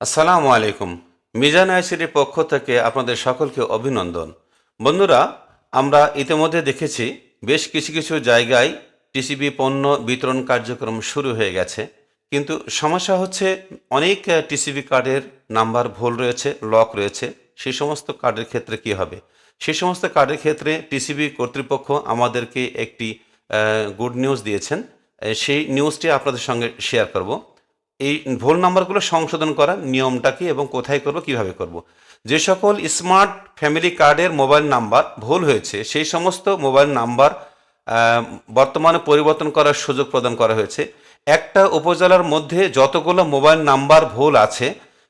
আসসালামু আলাইকুম। মিজান আইসিটির পক্ষ থেকে আপনাদের সকলকে অভিনন্দন। বন্ধুরা, আমরা ইতিমধ্যে দেখেছি বেশ কিছু কিছু জায়গায় টিসিবি পণ্য বিতরণ কার্যক্রম শুরু হয়ে গেছে। কিন্তু সমস্যা হচ্ছে, অনেক টিসিবি কার্ডের নাম্বার ভুল রয়েছে, লক রয়েছে। সেই সমস্ত কার্ডের ক্ষেত্রে কি হবে? সেই সমস্ত কার্ডের ক্ষেত্রে টিসিবি কর্তৃপক্ষ আমাদেরকে একটি গুড নিউজ দিয়েছেন। সেই নিউজটি আপনাদের সঙ্গে শেয়ার করব। এই ভুল নাম্বারগুলো সংশোধন করার নিয়মটা কি এবং কোথায় করব, কীভাবে করব? যে সকল স্মার্ট ফ্যামিলি কার্ডের মোবাইল নাম্বার ভুল হয়েছে, সেই সমস্ত মোবাইল নাম্বার বর্তমানে পরিবর্তন করার সুযোগ প্রদান করা হয়েছে। একটা উপজেলার মধ্যে যতগুলো মোবাইল নাম্বার ভুল আছে,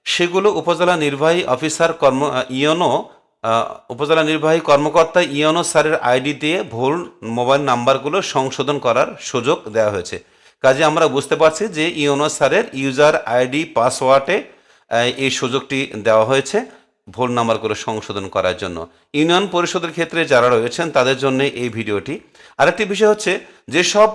সেগুলো উপজেলা নির্বাহী অফিসার কর্ম ইয়নো উপজেলা নির্বাহী কর্মকর্তা ইয়নো স্যারের আইডি দিয়ে ভুল মোবাইল নাম্বারগুলো সংশোধন করার সুযোগ দেওয়া হয়েছে। কাজে আমরা বুঝতে পারছি যে ইওনো স্যারের ইউজার আইডি, পাসওয়ার্ডে এই সুযোগটি দেওয়া হয়েছে ভুল নাম্বারগুলো সংশোধন করার জন্য। ইউনিয়ন পরিষদের ক্ষেত্রে যারা রয়েছেন, তাদের জন্য এই ভিডিওটি। আরেকটি বিষয় হচ্ছে যেসব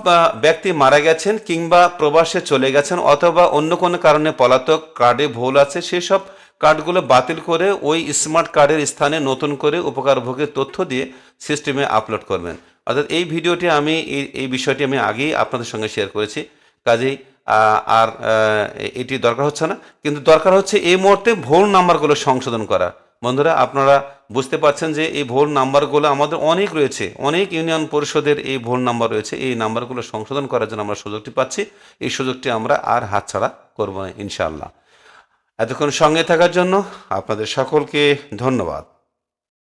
ব্যক্তি মারা গেছেন কিংবা প্রবাসে চলে গেছেন অথবা অন্য কোনো কারণে পলাতক কার্ডে ভুল আছে সেসব কার্ডগুলো বাতিল করে ওই স্মার্ট কার্ডের স্থানে নতুন করে উপকারভোগের তথ্য দিয়ে সিস্টেমে আপলোড করবেন। অর্থাৎ এই ভিডিওটি আমি, এই এই বিষয়টি আমি আগেই আপনাদের সঙ্গে শেয়ার করেছি। কাজেই আর এটি দরকার হচ্ছে না। কিন্তু দরকার হচ্ছে এই মুহূর্তে ভুল নাম্বারগুলো সংশোধন করা। বন্ধুরা, আপনারা বুঝতে পারছেন যে এই ভুল নাম্বারগুলো আমাদের অনেক রয়েছে। অনেক ইউনিয়ন পরিষদের এই ভুল নাম্বার রয়েছে। এই নাম্বারগুলো সংশোধন করার জন্য আমরা সুযোগটি পাচ্ছি। এই সুযোগটি আমরা আর হাতছাড়া করব না, ইনশাআল্লাহ। এতক্ষণ সঙ্গে থাকার জন্য আপনাদের সকলকে ধন্যবাদ।